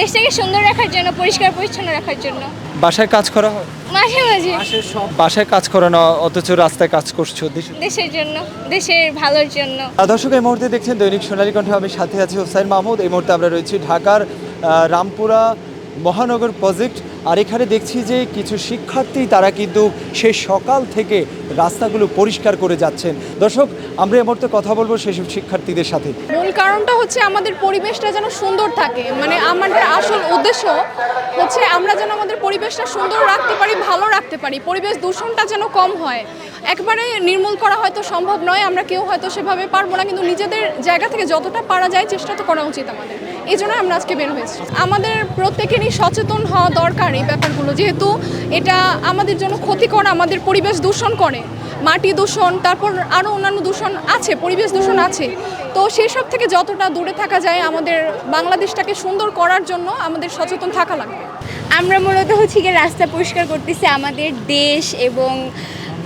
দেশটাকে সুন্দর রাখার জন্য পরিষ্কার পরিচ্ছন্ন রাখার জন্য। বাসায় কাজ করা হয়? মাঝে মাঝে। বাসায় কাজ করে না অথচ রাস্তায় কাজ করছ দেশের জন্য দেশের ভালোর জন্য। দর্শক এই মুহূর্তে দেখছেন দৈনিক সোনালী কণ্ঠ আমি সাথে আছি হোসাইন মাহমুদ। এই মুহূর্তে আমরা রয়েছি ঢাকার রামপুরা মহানগর প্রজেক্ট আর এখানে দেখছি যে কিছু শিক্ষার্থী, তারা কিন্তু সেই সকাল থেকে রাস্তাগুলো পরিষ্কার করে যাচ্ছেন। দর্শক, আমরা এই মুহূর্তে কথা বলব সেসব শিক্ষার্থীদের সাথে। মূল কারণটা হচ্ছে আমাদের পরিবেশটা যেন সুন্দর থাকে। মানে আমাদের আসল উদ্দেশ্য হচ্ছে আমরা যেন আমাদের পরিবেশটা সুন্দর রাখতে পারি, ভালো রাখতে পারি। পরিবেশ দূষণটা যেন কম হয়। একবারে নির্মূল করা হয়তো সম্ভব নয়, আমরা কেউ হয়তো সেভাবে পারব না, কিন্তু নিজেদের জায়গা থেকে যতটা পারা যায় চেষ্টা তো করা উচিত আমাদের। এই জন্য আমরা আজকে বের হয়েছি। আমাদের প্রত্যেকেরই সচেতন হওয়া দরকার। এই ব্যাপারগুলো যেহেতু এটা আমাদের জন্য ক্ষতিকর, আমাদের পরিবেশ দূষণ করে। মাটি দূষণ, তারপর আরও অন্যান্য দূষণ আছে, পরিবেশ দূষণ আছে। তো সেই সব থেকে যতটা দূরে থাকা যায়, আমাদের বাংলাদেশটাকে সুন্দর করার জন্য আমাদের সচেতন থাকা লাগবে। আমরা মূলত হচ্ছে গিয়ে রাস্তা পরিষ্কার করতেছি আমাদের দেশ এবং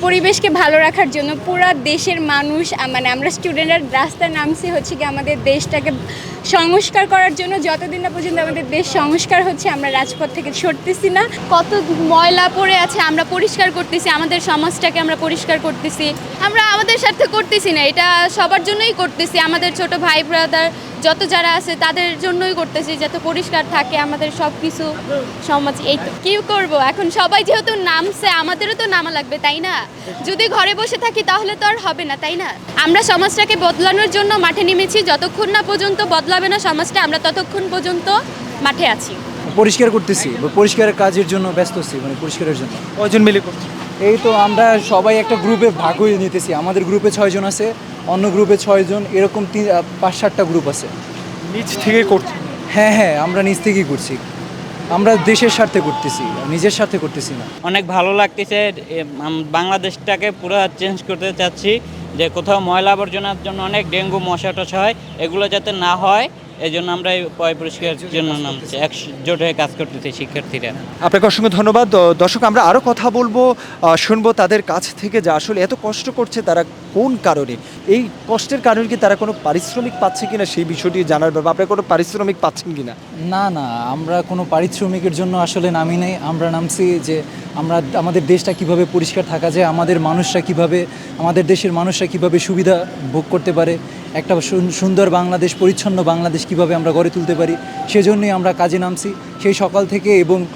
পরিবেশকে ভালো রাখার জন্য পুরা দেশের মানুষ মানে আমরা স্টুডেন্টরা রাস্তায় নামছি হচ্ছে কি আমাদের দেশটাকে সংস্কার করার জন্য। যতদিন না পর্যন্ত আমাদের দেশ সংস্কার হচ্ছে, আমরা রাজপথ থেকে সরতেছি না। কত ময়লা পড়ে আছে, আমরা পরিষ্কার করতেছি, আমাদের সমাজটাকে আমরা পরিষ্কার করতেছি। আমরা আমাদের স্বার্থে করতেছি না, এটা সবার জন্যই করতেছি। আমাদের ছোট ভাই ব্রাদার যত যারা আছে তাদের জন্যই করতেছি যাতে পরিষ্কার থাকে আমাদের সব কিছু সমাজ। এই তো কী করব? এখন সবাই যেহেতু নামছে আমাদেরও তো নামা লাগবে তাই না? যদি ঘরে বসে থাকি তাহলে তো আর হবে না তাই না? আমরা সমাজটাকে বদলানোর জন্য মাঠে নেমেছি যতক্ষণ না পর্যন্ত বদলাবে না সমাজটা আমরা ততক্ষণ পর্যন্ত মাঠে আছি। পরিষ্কার করতেছি পরিষ্কারের কাজের জন্য ব্যস্ত আছি মানে পরিষ্কারের জন্য। কয়জন মিলে করছ এই তো আমরা সবাই একটা গ্রুপে ভাগ হয়ে নিতেছি। আমাদের গ্রুপে ছয়জন আছে অন্য গ্রুপে ছয়জন এরকম তিন পাঁচ সাতটা গ্রুপ আছে। নিচ থেকে করছ। হ্যাঁ হ্যাঁ আমরা নিজ থেকেই করছি। আমরা দেশের স্বার্থে করতেছি নিজের স্বার্থে করতেছি না। অনেক ভালো লাগতেছে বাংলাদেশটাকে পুরো চেঞ্জ করতে চাচ্ছি যে কোথাও ময়লা আবর্জনার জন্য অনেক ডেঙ্গু মশা টশা হয় এগুলো যাতে না হয়। এই জন্য আমরা এই পয় পরিষ্কারের জন্য নামছি একজোট হয়ে কাজ করতেছি শিক্ষার্থীরা। আপনাকে অসংখ্য ধন্যবাদ। দর্শক আমরা আরও কথা বলব শুনব তাদের কাছ থেকে যে আসলে এত কষ্ট করছে তারা কোন কারণে? এই কষ্টের কারণে কি তারা কোনো পারিশ্রমিক পাচ্ছে কিনা সেই বিষয়টি জানার ব্যাপার আপনারা কোনো পারিশ্রমিক পাচ্ছেন কিনা? না না আমরা কোনো পারিশ্রমিকের জন্য আসলে নামি নেই। আমরা নামছি যে আমরা আমাদের দেশটা কীভাবে পরিষ্কার থাকা যায় আমাদের মানুষরা কীভাবে আমাদের দেশের মানুষরা কীভাবে সুবিধা ভোগ করতে পারে একটা সুন- সুন্দর বাংলাদেশ, পরিচ্ছন্ন বাংলাদেশ কীভাবে আমরা গড়ে তুলতে পারি, সেজন্যই আমরা কাজে নামছি। সেই সকাল থেকে এবং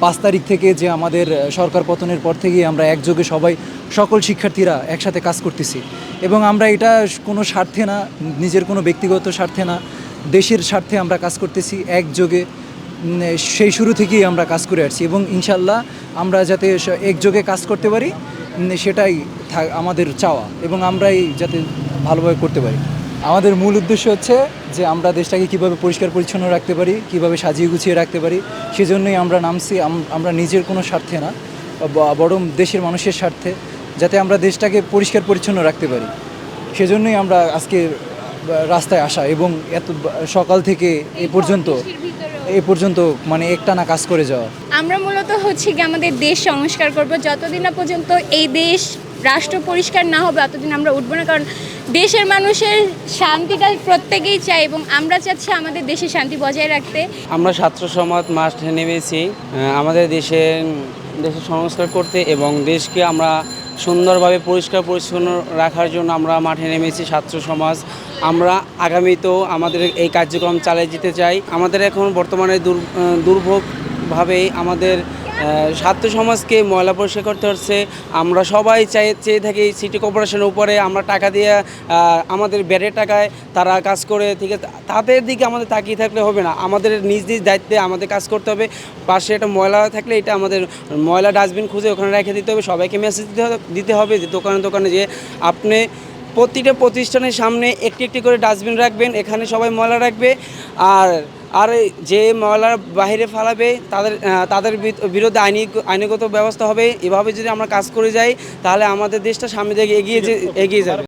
পাঁচ তারিখ থেকে যে আমাদের সরকার পতনের পর থেকেই আমরা একযোগে সবাই, সকল শিক্ষার্থীরা একসাথে কাজ করতেছি। এবং আমরা এটা কোনো স্বার্থে না, নিজের কোনো ব্যক্তিগত স্বার্থে না, দেশের স্বার্থে আমরা কাজ করতেছি একযোগে সেই শুরু থেকেই আমরা কাজ করে আসছি। এবং ইনশাল্লাহ আমরা যাতে একযোগে কাজ করতে পারি সেটাই আমাদের চাওয়া। এবং আমরাই যাতে ভালোভাবে করতে পারি। আমাদের মূল উদ্দেশ্য হচ্ছে যে আমরা দেশটাকে কীভাবে পরিষ্কার পরিচ্ছন্ন রাখতে পারি, কীভাবে সাজিয়ে গুছিয়ে রাখতে পারি, সেজন্যই আমরা নামছি আমরা নিজের কোনো স্বার্থে না বরং দেশের মানুষের স্বার্থে, যাতে আমরা দেশটাকে পরিষ্কার পরিচ্ছন্ন রাখতে পারি। সেজন্যই আমরা আজকে রাস্তায় আসা এবং এত, সকাল থেকে এ পর্যন্ত এ পর্যন্ত মানে একটানা কাজ করে যাওয়া। আমরা মূলত হচ্ছে কি আমাদের দেশ সংস্কার করব। যতদিন না পর্যন্ত এই দেশ রাষ্ট্র পরিষ্কার না হবে ততদিন আমরা উঠবো না। কারণ দেশের মানুষের শান্তিটা প্রত্যেকেই চাই এবং আমরা চাচ্ছি আমাদের দেশে শান্তি বজায় রাখতে। আমরা ছাত্র সমাজ মাঠে নেমেছি আমাদের দেশের দেশের সংস্কার করতে এবং দেশকে আমরা সুন্দরভাবে পরিষ্কার পরিচ্ছন্ন রাখার জন্য আমরা মাঠে নেমেছি ছাত্র সমাজ। আমরা আগামীতেও আমাদের এই কার্যক্রম চালিয়ে যেতে চাই। আমাদের এখন বর্তমানে দুর আহ, দুর্ভোগভাবে আমাদের ছাত্র সমাজকে ময়লা পরিষ্কার করতে হচ্ছে। আমরা সবাই চাই, চেয়ে থাকি সিটি কর্পোরেশনের উপরে। আমরা টাকা দিয়ে আমাদের বেড়ের টাকায় তারা কাজ করে ঠিক আছে তাদের দিকে আমাদের তাকিয়ে থাকলে হবে না। আমাদের নিজ নিজ দায়িত্বে আমাদের কাজ করতে হবে। পাশে একটা ময়লা থাকলে এটা আমাদের ময়লা ডাস্টবিন খুঁজে ওখানে রেখে দিতে হবে। সবাইকে মেসেজ দিতে দিতে হবে যে দোকানে দোকানে যে আপনি প্রতিটা প্রতিষ্ঠানের সামনে একটি একটি করে ডাস্টবিন রাখবেন। এখানে সবাই ময়লা রাখবে। আর আর যে ময়লা বাহিরে ফালাবে, তাদের তাদের বিরুদ্ধে আইনি, আইনগত ব্যবস্থা হবে। এভাবে যদি আমরা কাজ করে যাই, তাহলে আমাদের দেশটা সামনে দিকে এগিয়ে এগিয়ে যাবে।